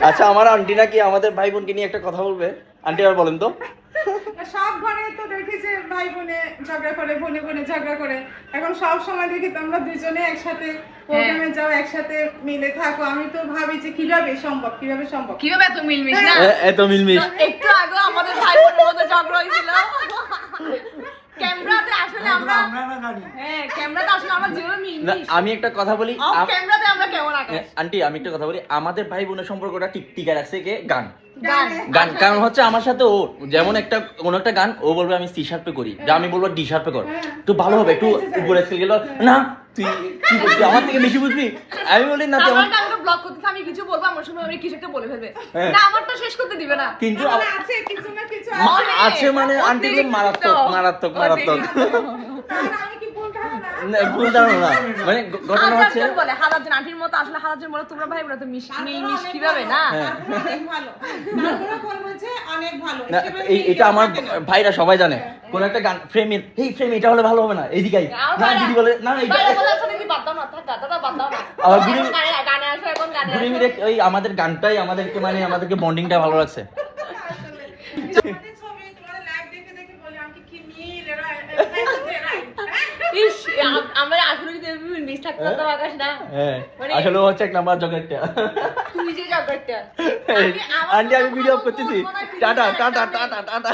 আচ্ছা আমার আন্টি নাকি আমাদের ভাই বোনকে নিয়ে একটা কথা বলবে? আন্টি আর বলেন তো। সব ঘরে তো দেখি যে ভাই বোনে ঝগড়া করে বোনে বোনে ঝগড়া করে। এখন সব সময় দেখি তোমরা দুজনে একসাথে প্রোগ্রামে যাও একসাথে মিলে থাকো। আমি তো ভাবি যে কীভাবে সম্ভব কীভাবে সম্ভব? কীভাবে এত মিলমিশ না? এ- এত মিলমিশ। একটু আগে আমাদের ভাই বোনের মধ্যে ঝগড়া হয়েছিল ক্যামেরাতে আসলে হ্যাঁ ক্যামেরাতে আসলে আমরা যেভাবে না, আমি একটা কথা বলি ক্যামেরাতে আমরা কেমন আকাশ আন্টি আমি একটা কথা বলি আমাদের ভাই বোনের সম্পর্কটা টিক টিকা রাখছে কে? গান। গান। গান কারণ হচ্ছে আমার সাথে ও যেমন একটা কোন একটা গান ও বলবে আমি সি শার্পে করি যা আমি বলব ডি শার্পে কর। তো ভালো হবে একটু উপরে স্কেল গেল না তুই কি বলবি? আমার থেকে বেশি বুঝবি আমি বলি না আমারটা ব্লক করতেছে আমি কিছু বলব আমার সময় আমি কিছু একটা বলে ফেলবে। হ্যাঁ। না আমারটা শেষ করতে দিবে না। কিন্তু আছে কিছু না কিছু আছে। আছে মানে আন্টি মারাত্মক মারাত্মক মারাত্মক। না, ভুল ধারণা? মানে ঘটনা হচ্ছে হাজারজন বলে হাজারজন আন্টির মতো আসলে হাজারজন বলে তোমরা ভাই তো মিশ কীভাবে না? হ্যাঁ। এই এটা আমার ভাইরা সবাই জানে। কোন একটা গান ফ্রেমের এই ফ্রেম এটা হলে ভালো হবে না এইদিকে না দিদি বলে না ওই আমাদের গানটাই আমাদেরকে মানে আমাদেরকে বন্ডিংটা ভালো লাগছে আসলে। ছবি তোমাদের লাইভ দেখে দেখে বলি আমি কি মিল এরা এরা ইস আম- আমরা আসলে যদি মিস থাকতে পারতাম আকাশ না হ্যাঁ। মানে- আসলে হচ্ছে এক নাম্বার জগৎটা তুই যে জগৎটা আন্টি আমি ভিডিও করতেছি। Tata tata tata tata.